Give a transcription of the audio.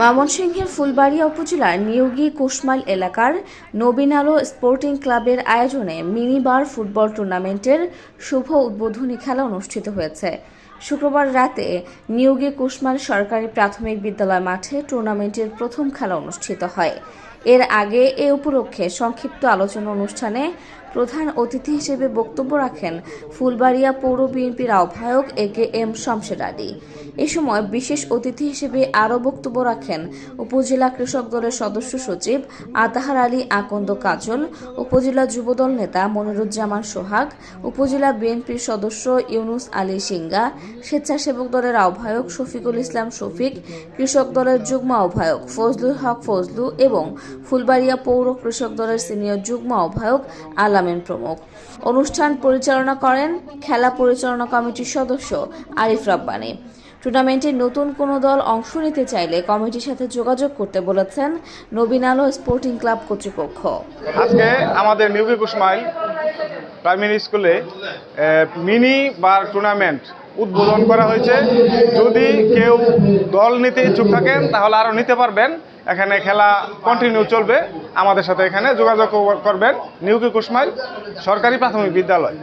ময়মনসিংহের ফুলবাড়িয়া উপজেলার নিয়োগী কোশমাইল এলাকার নবীন আলো স্পোর্টিং ক্লাবের আয়োজনে মিনি বার ফুটবল টুর্নামেন্টের শুভ উদ্বোধনী খেলা অনুষ্ঠিত হয়েছে। শুক্রবার রাতে নিয়োগী কুশমাইল সরকারি প্রাথমিক বিদ্যালয় মাঠে টুর্নামেন্টের প্রথম খেলা অনুষ্ঠিত হয়। এর আগে এ উপলক্ষে সংক্ষিপ্ত আলোচনা অনুষ্ঠানে প্রধান অতিথি হিসেবে বক্তব্য রাখেন ফুলবাড়িয়া পৌর বিএনপির আহ্বায়ক এ কে এম শমশের আলী। এ সময় বিশেষ অতিথি হিসেবে আরও বক্তব্য রাখেন উপজেলা কৃষক দলের সদস্য সচিব আতাহার আলী আকন্দ কাজল, উপজেলা যুবদল নেতা মনিরুজ্জামান সোহাগ, উপজেলা বিএনপির সদস্য ইউনুস আলী সিঙ্গা স্বেচ্ছাসেবক দলের আহ্বায়ক শফিকুল ইসলাম শফিক, কৃষক দলের যুগ্ম আহ্বায়ক ফজলুল হক ফজলু এবং ফুলবাড়িয়া পৌর কৃষক দলের সিনিয়র যুগ্ম আহ্বায়ক আলামিন প্রমুখ। অনুষ্ঠান পরিচালনা করেন খেলা পরিচালনা কমিটির সদস্য আরিফ রাব্বানি। টুর্নামেন্টে নতুন কোনো দল অংশ নিতে চাইলে কমিটির সাথে যোগাযোগ করতে বলেছেন নবীন আলো স্পোর্টিং ক্লাব কর্তৃপক্ষ। আজকে আমাদের নিউকি কুসমাইল প্রাইমারি স্কুলে মিনি বার টুর্নামেন্ট উদ্বোধন করা হয়েছে। যদি কেউ দল নিতে ইচ্ছুক থাকেন, তাহলে আরও নিতে পারবেন। এখানে খেলা কন্টিনিউ চলবে। আমাদের সাথে এখানে যোগাযোগ করবেন। নিউকি কুসমাইল সরকারি প্রাথমিক বিদ্যালয়।